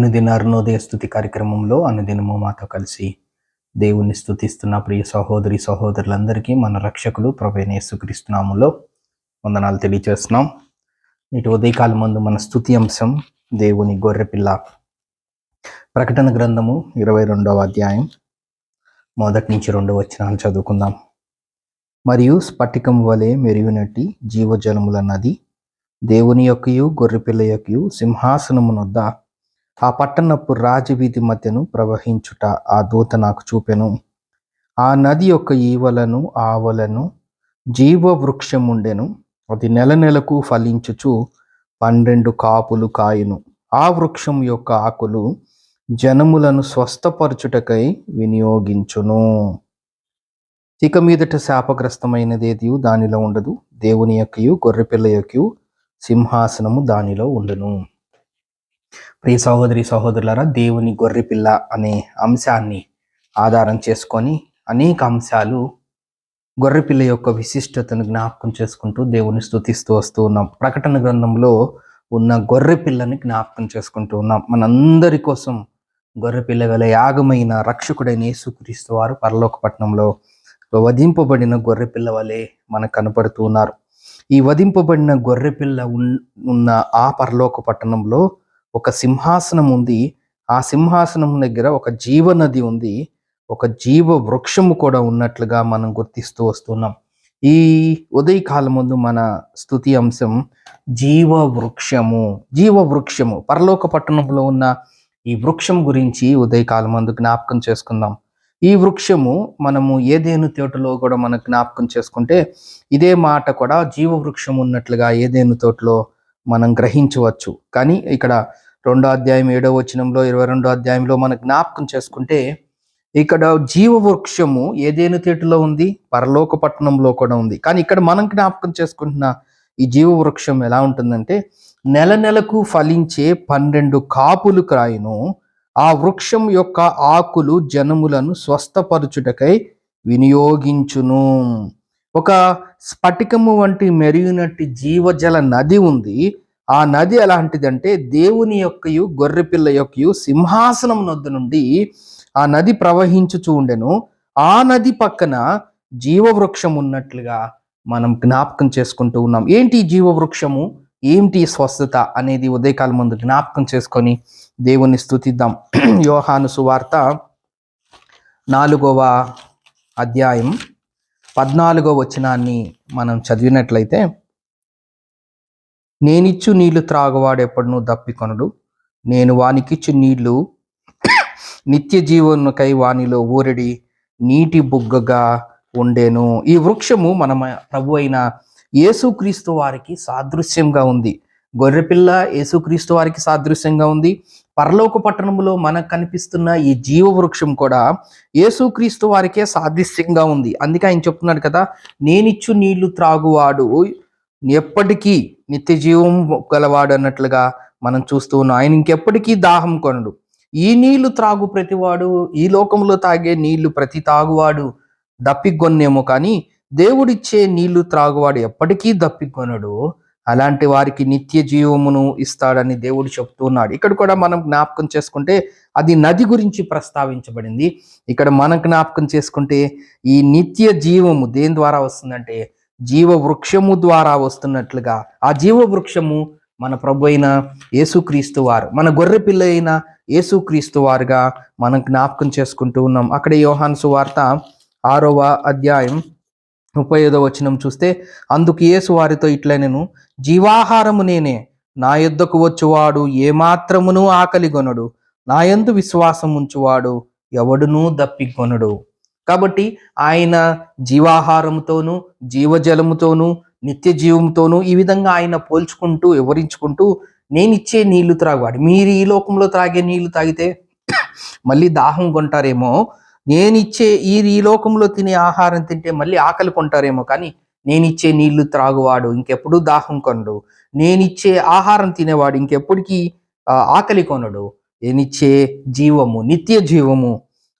అనుదిన అరుణోదయ స్థుతి కార్యక్రమంలో అనుదినము మాతో కలిసి దేవుణ్ణి స్థుతిస్తున్న ప్రియ సహోదరి సహోదరులందరికీ మన రక్షకులు ప్రభైన యేసుక్రీస్తునాములో వందనాలు తెలియజేస్తున్నాం నేటి ఉదయకాలం ముందు మన స్థుతి అంశం దేవుని గొర్రెపిల్ల ప్రకటన గ్రంథము ఇరవై రెండవ అధ్యాయం మొదటి నుంచి రెండవ వచనాలు చదువుకుందాం. మరియు స్ఫటికం వలె మెరుగునట్టి జీవజలముల నది దేవుని యొక్కయు గొర్రెపిల్ల యొక్కయు సింహాసనమునొద్ద ఆ పట్టణపు రాజవీధి మధ్యను ప్రవహించుట ఆ దూత నాకు చూపెను. ఆ నది యొక్క ఈవలను ఆవలను జీవ వృక్షముండెను అది నెల నెలకు ఫలించుచు పన్నెండు కాపులు కాయును. ఆ వృక్షం యొక్క ఆకులు జనములను స్వస్థపరచుటకై వినియోగించును. ఇక మీదట శాపగ్రస్తమైనదేదియు దానిలో ఉండదు. దేవుని యొక్కయు గొర్రెపిల్ల యొక్కయు సింహాసనము దానిలో ఉండును. ప్రియ సహోదరి సహోదరులారా దేవుని గొర్రెపిల్ల అనే అంశాన్ని ఆధారం చేసుకొని అనేక అంశాలు గొర్రెపిల్ల యొక్క విశిష్టతను జ్ఞాపకం చేసుకుంటూ దేవుని స్థుతిస్తూ వస్తూ ఉన్నాం. ప్రకటన గ్రంథంలో ఉన్న గొర్రెపిల్లని జ్ఞాపకం చేసుకుంటూ ఉన్నాం. మనందరి కోసం గొర్రెపిల్ల గల యాగమైన రక్షకుడైన యేసుక్రీస్తు వారు పరలోకపట్నంలో వధింపబడిన గొర్రెపిల్ల వలె మనకు కనపడుతూ ఉన్నారు. ఈ వధింపబడిన గొర్రెపిల్ల ఉన్- ఉన్న ఆ పరలోక పట్టణంలో ఒక సింహాసనం ఉంది. ఆ సింహాసనం దగ్గర ఒక జీవనది ఉంది. ఒక జీవ వృక్షము కూడా ఉన్నట్లుగా మనం గుర్తిస్తూ వస్తున్నాం. ఈ ఉదయకాలం ముందు మన స్థుతి అంశం జీవ వృక్షము. జీవ వృక్షము. పరలోక పట్టణంలో ఉన్న ఈ వృక్షం గురించి ఉదయకాలం ముందు జ్ఞాపకం చేసుకుందాం. ఈ వృక్షము మనము ఏదేను తోటలో కూడా మనం జ్ఞాపకం చేసుకుంటే ఇదే మాట కూడా జీవ వృక్షం ఉన్నట్లుగా ఏదేను తోటలో మనం గ్రహించవచ్చు. కానీ ఇక్కడ రెండో అధ్యాయం ఏడో వచనంలో ఇరవై రెండో అధ్యాయంలో మనం జ్ఞాపకం చేసుకుంటే ఇక్కడ జీవ వృక్షము ఏదేను తేటులో ఉంది? పరలోక పట్టణంలో కూడా ఉంది. కానీ ఇక్కడ మనం జ్ఞాపకం చేసుకుంటున్న ఈ జీవ వృక్షం ఎలా ఉంటుందంటే నెల నెలకు ఫలించే పన్నెండు కాపులు క్రాయను ఆ వృక్షం యొక్క ఆకులు జనములను స్వస్థపరచుటకై వినియోగించును. ఒక స్ఫటికము వంటి మెరుగునట్టి జీవజల నది ఉంది. ఆ నది ఎలాంటిదంటే దేవుని యొక్కయు గొర్రెపిల్ల యొక్కయు సింహాసనం నొద్దు నుండి ఆ నది ప్రవహించుచూ ఉండెను. ఆ నది పక్కన జీవవృక్షం ఉన్నట్లుగా మనం జ్ఞాపకం చేసుకుంటూ ఉన్నాం. ఏంటి జీవవృక్షము? ఏంటి స్వస్థత అనేది ఉదయకాలం ముందు జ్ఞాపకం చేసుకొని దేవుని స్థుతిద్దాం యోహాను సువార్త నాలుగవ అధ్యాయం. పద్నాలుగో వచనాన్ని మనం చదివినట్లయితే నేనిచ్చు నీళ్ళు త్రాగువాడు ఎప్పుడునూ దప్పికొనడు. నేను వానికిచ్చు నీళ్ళు నిత్య జీవనకై వానిలో ఊరడి నీటి బుగ్గగా ఉండేను. ఈ వృక్షము మన ప్రభు అయిన యేసుక్రీస్తు వారికి సాదృశ్యంగా ఉంది. గొర్రెపిల్ల యేసుక్రీస్తు వారికి సాదృశ్యంగా ఉంది. పరలోక పట్టణములో మనకు కనిపిస్తున్న ఈ జీవ వృక్షం కూడా యేసుక్రీస్తు వారికే సాదృశ్యంగా ఉంది. అందుకే ఆయన చెప్తున్నాడు కదా నేనిచ్చు నీళ్ళు త్రాగువాడు. ఎప్పటికీ నిత్య జీవం గలవాడు అన్నట్లుగా మనం చూస్తూ ఉన్నాం. ఆయన ఇంకెప్పటికీ దాహం కొనడు. ఈ నీళ్ళు త్రాగు ప్రతివాడు. ఈ లోకంలో తాగే నీళ్ళు ప్రతి తాగువాడు. దప్పిగొన్నేమో కానీ దేవుడిచ్చే నీళ్ళు త్రాగువాడు ఎప్పటికీ దప్పిగొనడు అలాంటి వారికి నిత్య జీవమును ఇస్తాడని దేవుడు చెప్తున్నాడు ఇక్కడ కూడా మనం జ్ఞాపకం చేసుకుంటే అది నది గురించి ప్రస్తావించబడింది. ఇక్కడ మనం జ్ఞాపకం చేసుకుంటే ఈ నిత్య జీవము దేని ద్వారా వస్తుందంటే జీవ వృక్షము ద్వారా వస్తున్నట్లుగా ఆ జీవ వృక్షము మన ప్రభు అయిన యేసుక్రీస్తు వారు మన గొర్రె పిల్ల అయిన యేసుక్రీస్తు వారుగా మనం జ్ఞాపకం చేసుకుంటూ ఉన్నాం. అక్కడ యోహాన్సు వార్త ఆరవ అధ్యాయం ముప్పై ఐదో వచనం చూస్తే అందుకు యేసు వారితో ఇట్లా నేను జీవాహారము నేనే నా యుద్ధకు వచ్చువాడు ఏమాత్రమును ఆకలిగొనడు నా యందు విశ్వాసం ఉంచువాడు ఎవడునూ దప్పికొనడు కాబట్టి ఆయన జీవాహారముతోనూ జీవజలముతోనూ నిత్య జీవంతోనూ ఈ విధంగా ఆయన పోల్చుకుంటూ వివరించుకుంటూ నేనిచ్చే నీళ్ళు త్రాగువాడు మీరు ఈ లోకంలో త్రాగే నీళ్ళు తాగితే మళ్ళీ దాహం కొంటారేమో నేనిచ్చే ఈ ఈ లోకంలో తినే ఆహారం తింటే మళ్ళీ ఆకలి కొంటారేమో కానీ నేనిచ్చే నీళ్ళు త్రాగువాడు ఇంకెప్పుడు దాహం కొనడు. నేనిచ్చే ఆహారం తినేవాడు ఇంకెప్పటికీ ఆకలి కొనడు. నేనిచ్చే జీవము నిత్య జీవము.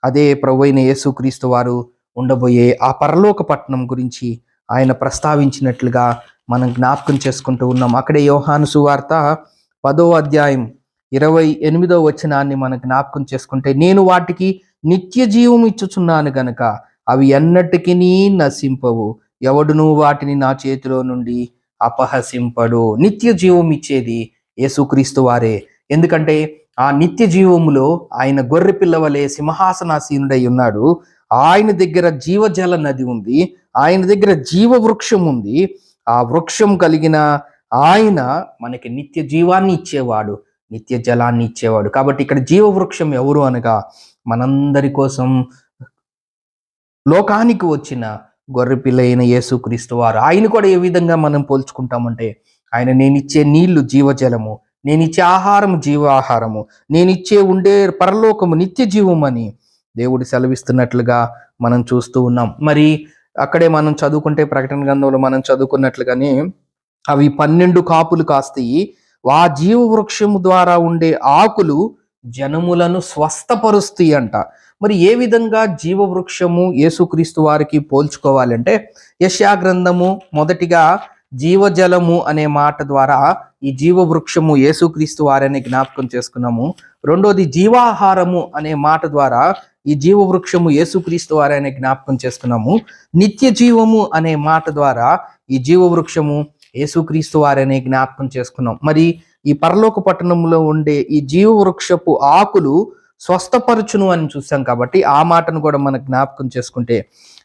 అదే ప్రభు అయిన యేసుక్రీస్తు వారు ఉండబోయే ఆ పరలోక పట్టణం గురించి ఆయన ప్రస్తావించినట్లుగా మనం జ్ఞాపకం చేసుకుంటూ ఉన్నాం. అక్కడే యోహాను సువార్త పదో అధ్యాయం ఇరవై ఎనిమిదో వచనాన్ని మనం జ్ఞాపకం చేసుకుంటే నేను వాటికి నిత్య జీవం ఇచ్చుచున్నాను గనక అవి ఎన్నటికి నశింపవు. ఎవడును వాటిని నా చేతిలో నుండి అపహసింపడు. నిత్య జీవం ఇచ్చేది యేసుక్రీస్తు వారే. ఎందుకంటే ఆ నిత్య జీవములో ఆయన గొర్రె పిల్లవలే సింహాసనాసీనుడై ఉన్నాడు. ఆయన దగ్గర జీవజల నది ఉంది. ఆయన దగ్గర జీవ వృక్షం ఉంది. ఆ వృక్షం కలిగిన ఆయన మనకి నిత్య జీవాన్ని ఇచ్చేవాడు. నిత్య జలాన్ని ఇచ్చేవాడు. కాబట్టి ఇక్కడ జీవ వృక్షం ఎవరు అనగా మనందరి కోసం లోకానికి వచ్చిన గొర్రెపిల్లైన అయిన యేసుక్రీస్తు వారు. ఆయన కూడా ఏ విధంగా మనం పోల్చుకుంటామంటే ఆయన నేనిచ్చే నీళ్ళు జీవజలము నేనిచ్చే ఆహారము జీవాహారము నేనిచ్చే ఉండే పరలోకము నిత్య జీవం అని దేవుడు సెలవిస్తున్నట్లుగా మనం చూస్తూ ఉన్నాం. మరి అక్కడే మనం చదువుకుంటే ప్రకటన గ్రంథంలో మనం చదువుకున్నట్లుగానే అవి పన్నెండు కాపులు కాస్తాయి. ఆ జీవ వృక్షము ద్వారా ఉండే ఆకులు జనములను స్వస్థపరుస్తాయి అంట. మరి ఏ విధంగా జీవ వృక్షము యేసుక్రీస్తు వారికి పోల్చుకోవాలంటే యశాగ్రంథము మొదటిగా జీవజలము అనే మాట ద్వారా ఈ జీవ వృక్షము యేసుక్రీస్తు వారని జ్ఞాపకం చేసుకున్నాము. రెండోది జీవాహారము అనే మాట ద్వారా ఈ జీవ వృక్షము యేసుక్రీస్తు వారని జ్ఞాపకం చేసుకున్నాము. నిత్య జీవము అనే మాట ద్వారా ఈ జీవ వృక్షము యేసుక్రీస్తు వారనే జ్ఞాపకం చేసుకున్నాం. మరి ఈ పరలోక పట్టణంలో ఉండే ఈ జీవ వృక్షపు ఆకులు స్వస్థపరచును అని చూసాం కాబట్టి ఆ మాటను కూడా మనం జ్ఞాపకం చేసుకుంటే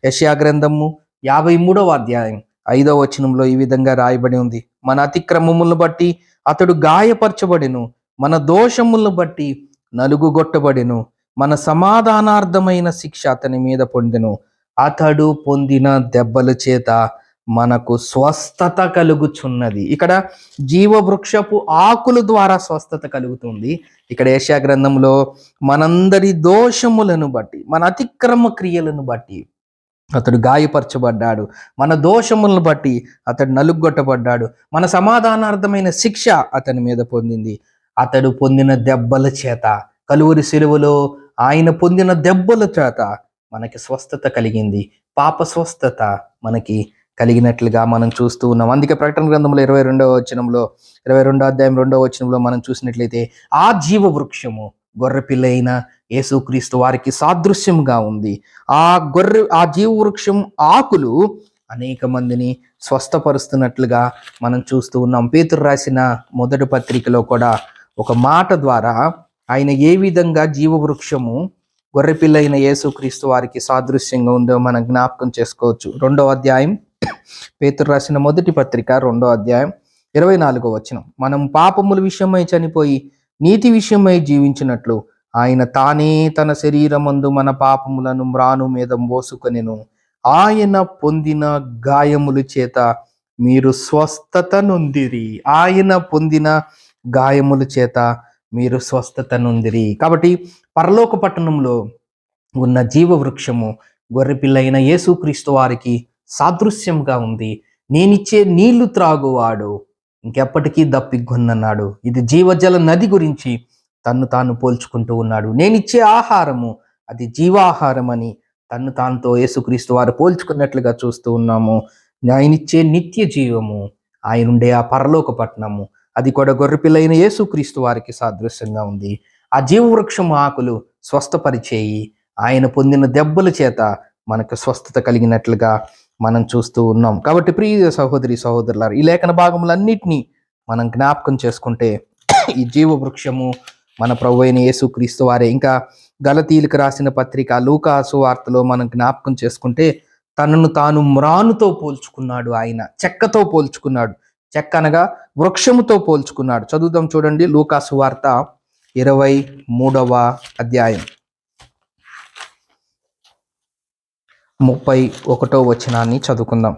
యశయా గ్రంథము యాభై మూడవ అధ్యాయం ఐదవ వచనంలో ఈ విధంగా రాయబడి ఉంది. మన అతిక్రమములను బట్టి అతడు గాయపరచబడెను మన దోషములను బట్టి నలుగుగొట్టబడెను మన సమాధానార్థమైన శిక్ష అతని మీద పొందెను. అతడు పొందిన దెబ్బల చేత మనకు స్వస్థత కలుగుచున్నది. ఇక్కడ జీవవృక్షపు ఆకుల ద్వారా స్వస్థత కలుగుతుంది. ఇక్కడ ఏషియా గ్రంథంలో మనందరి దోషములను బట్టి మన అతిక్రమ క్రియలను బట్టి అతడు గాయపరచబడ్డాడు. మన దోషములను బట్టి అతడు నలుగొట్టబడ్డాడు మన సమాధానార్థమైన శిక్ష అతని మీద పొందింది. అతడు పొందిన దెబ్బల చేత కలువరి సెలవులో ఆయన పొందిన దెబ్బల చేత మనకి స్వస్థత కలిగింది. పాప స్వస్థత మనకి కలిగినట్లుగా మనం చూస్తూ ఉన్నాం. అందుకే ప్రకటన గ్రంథంలో ఇరవై రెండవ వచనంలో ఇరవై రెండో అధ్యాయం రెండవ వచనంలో మనం చూసినట్లయితే ఆ జీవ వృక్షము గొర్రెపిల్ల అయిన యేసుక్రీస్తు వారికి సాదృశ్యంగా ఉంది. ఆ గొర్రె ఆ జీవ వృక్షం ఆకులు అనేక మందిని స్వస్థపరుస్తున్నట్లుగా మనం చూస్తూ ఉన్నాం. పేతురు రాసిన మొదటి పత్రికలో కూడా ఒక మాట ద్వారా ఆయన ఏ విధంగా జీవవృక్షము గొర్రెపిల్ల అయిన యేసుక్రీస్తు వారికి సాదృశ్యంగా ఉందో మనం జ్ఞాపకం చేసుకోవచ్చు. రెండో అధ్యాయం పేతురు రాసిన మొదటి పత్రిక రెండో అధ్యాయం ఇరవై నాలుగో వచనం. మనం పాపముల విషయమై చనిపోయి నీతి విషయమై జీవించినట్లు ఆయన తానే తన శరీరమందు మన పాపములను మ్రాను మీద మోసుకొనెను. ఆయన పొందిన గాయముల చేత మీరు స్వస్థత నొందిరి. ఆయన పొందిన గాయముల చేత మీరు స్వస్థత నొందిరి. కాబట్టి పరలోక పట్టణంలో ఉన్న జీవ వృక్షము గొర్రెపిల్ల అయిన యేసుక్రీస్తు వారికి సాదృశ్యంగా ఉంది. నేనిచ్చే నీళ్ళు త్రాగువాడు. ఇంకెప్పటికీ దప్పిగొన్నన్నాడు ఇది జీవజల నది గురించి తన్ను తాను పోల్చుకుంటూ ఉన్నాడు. నేనిచ్చే ఆహారము అది జీవాహారం అని తన్ను తానుతో యేసుక్రీస్తు వారు పోల్చుకున్నట్లుగా చూస్తూ ఉన్నాము. ఆయనిచ్చే నిత్య జీవము ఆయనుండే ఆ పరలోక పట్టణము. అది కూడా గొర్రెపిల్లైన యేసుక్రీస్తు వారికి సాదృశ్యంగా ఉంది. ఆ జీవవృక్షం ఆకులు స్వస్థపరిచేయి. ఆయన పొందిన దెబ్బల చేత మనకు స్వస్థత కలిగినట్లుగా మనం చూస్తూ ఉన్నాం. కాబట్టి ప్రియ సహోదరి సహోదరులారు ఈ లేఖన భాగములన్నిటినీ మనం జ్ఞాపకం చేసుకుంటే ఈ జీవ వృక్షము మన ప్రభు అయిన యేసుక్రీస్తు వారే. ఇంకా గలతీలకు రాసిన పత్రిక లూకాసు వార్తలో మనం జ్ఞాపకం చేసుకుంటే తనను తాను మ్రానుతో పోల్చుకున్నాడు ఆయన. చెక్కతో పోల్చుకున్నాడు. చెక్క అనగా వృక్షముతో పోల్చుకున్నాడు. చదువుదాం చూడండి లూకాసు వార్త ఇరవై మూడవ అధ్యాయం. ముప్పై ఒకటో వచనాన్ని చదువుకుందాం.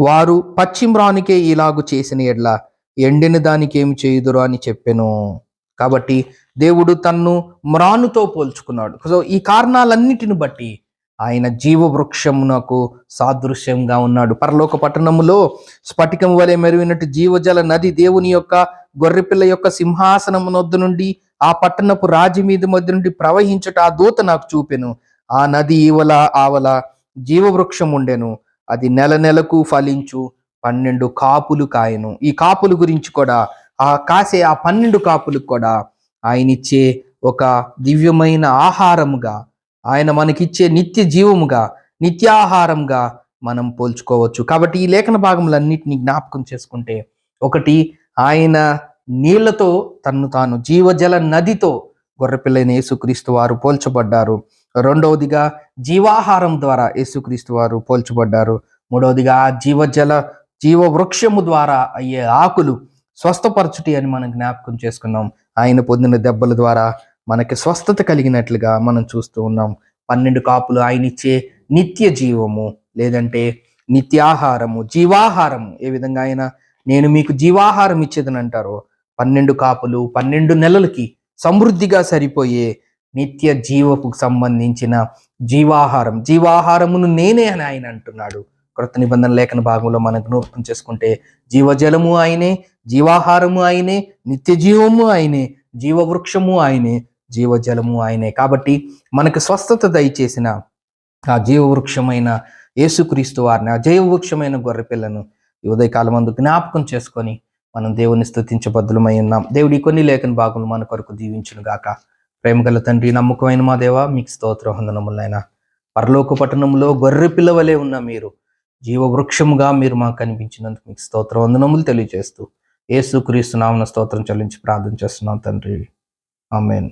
వారు పశ్చిమ్రానికే ఇలాగు చేసిన ఎడ్ల ఎండిన దానికి ఏమి చేయుదురు అని చెప్పాను. కాబట్టి దేవుడు తన్ను మ్రానుతో పోల్చుకున్నాడు. సో ఈ కారణాలన్నిటిని బట్టి ఆయన జీవవృక్షమునకు సాదృశ్యంగా ఉన్నాడు. పరలోక పట్టణములో స్ఫటికం వలె మెరుగినట్టు జీవజల నది దేవుని యొక్క గొర్రెపిల్ల యొక్క సింహాసనము నొద్దు నుండి ఆ పట్టణపు రాజు మీద మధ్య నుండి ప్రవహించుట ఆ దూత నాకు చూపెను. ఆ నది ఈవల ఆవల జీవవృక్షం ఉండెను. అది నెల నెలకు ఫలించు పన్నెండు కాపులు కాయను. ఈ కాపులు గురించి కూడా ఆ కాసే ఆ పన్నెండు కాపులకు కూడా ఆయన ఇచ్చే ఒక దివ్యమైన ఆహారముగా ఆయన మనకిచ్చే నిత్య జీవముగా నిత్యాహారంగా మనం పోల్చుకోవచ్చు. కాబట్టి ఈ లేఖన భాగములన్నింటినీ జ్ఞాపకం చేసుకుంటే ఒకటి ఆయన నీళ్ళతో తన్ను తాను జీవజల నదితో గొర్రెపిల్లైన యేసుక్రీస్తు వారు పోల్చబడ్డారు. రెండవదిగా జీవాహారం ద్వారా యేసుక్రీస్తు వారు పోల్చబడ్డారు. మూడవదిగా ఆ జీవజల జీవ వృక్షము ద్వారా అయ్యే ఆకులు స్వస్థపరచుటి అని మనం జ్ఞాపకం చేసుకున్నాం. ఆయన పొందిన దెబ్బల ద్వారా మనకి స్వస్థత కలిగినట్లుగా మనం చూస్తూ ఉన్నాం. పన్నెండు కాపులు ఆయన ఇచ్చే నిత్య జీవము లేదంటే నిత్యాహారము జీవాహారము. ఏ విధంగా ఆయన నేను మీకు జీవాహారం ఇచ్చేదని అంటారో పన్నెండు కాపులు పన్నెండు నెలలకి సమృద్ధిగా సరిపోయే నిత్య జీవకు సంబంధించిన జీవాహారం. జీవాహారమును నేనే అని ఆయన అంటున్నాడు. కృత నిబంధన లేఖన భాగంలో మనం జ్ఞాపకం చేసుకుంటే జీవజలము ఆయనే జీవాహారము ఆయనే నిత్య జీవము ఆయనే జీవవృక్షము ఆయనే జీవజలము ఆయనే. కాబట్టి మనకు స్వస్థత దయచేసిన ఆ జీవవృక్షమైన యేసుక్రీస్తు వారిని ఆ జీవవృక్షమైన గొర్రెపిల్లను ఈ ఉదయకాలం మందు జ్ఞాపకం చేసుకొని మనం దేవుని స్థుతించబద్దులమై ఉన్నాం. దేవుడి కొన్ని లేఖన భాగములు మన కొరకు దీవించును గాక. ప్రేమగల తండ్రి నమ్మకమైన మా దేవ మీకు స్తోత్ర వందనములైనా. పరలోక పట్టణంలో గొర్రె పిల్లవలే ఉన్న మీరు జీవవృక్షముగా మీరు మాకు కనిపించినందుకు మీకు స్తోత్ర వందనములు తెలియజేస్తూ ఏసుక్రీస్తు నామన స్తోత్రం చెల్లించి ప్రార్థన చేస్తున్నాం తండ్రి. ఆమెన్.